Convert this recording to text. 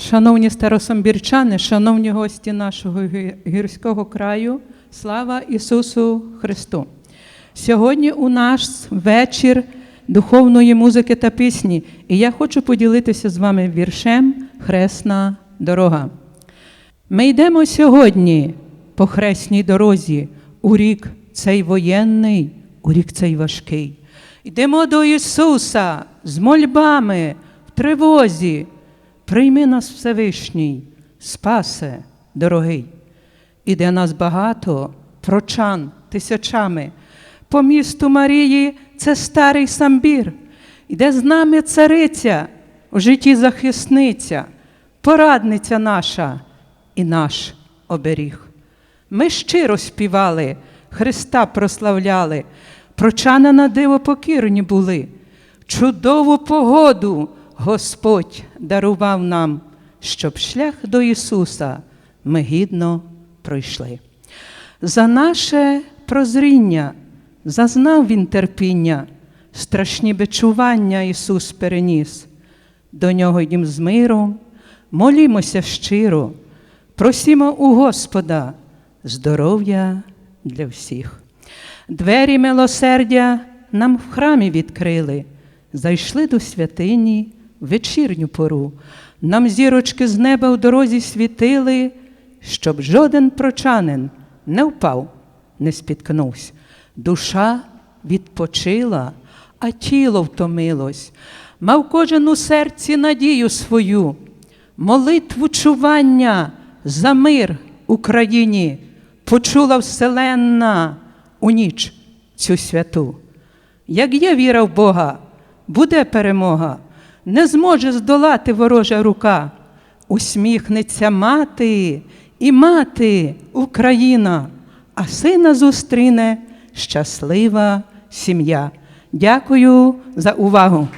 Шановні старосамбірчани, шановні гості нашого гірського краю, слава Ісусу Христу! Сьогодні у нас вечір духовної музики та пісні, і я хочу поділитися з вами віршем Хресна дорога. Ми йдемо сьогодні по хресній дорозі, у рік цей воєнний, у рік цей важкий. Йдемо до Ісуса з мольбами в тривозі. Прийми нас Всевишній, спасе, дорогий. Іде нас багато, прочан тисячами. По місту Марії це старий самбір. Іде з нами цариця, у житті захисниця, порадниця наша і наш оберіг. Ми щиро співали, Христа прославляли, прочана на диво покірні були. Чудову погоду Господь дарував нам, щоб шлях до Ісуса ми гідно пройшли. За наше прозріння зазнав Він терпіння, страшні бичування Ісус переніс. До нього йдім з миром, молімося щиро, просімо у Господа здоров'я для всіх. Двері милосердя нам в храмі відкрили, зайшли до святині вечірню пору. Нам зірочки з неба в дорозі світили, щоб жоден прочанин не впав, не спіткнувся. Душа відпочила, а тіло втомилось. Мав кожен у серці надію свою, молитву чування за мир Україні почула вселенна у ніч цю святу. Як є віра в Бога, буде перемога, не зможе здолати ворожа рука. Усміхнеться мати і мати Україна, а сина зустріне щаслива сім'я. Дякую за увагу.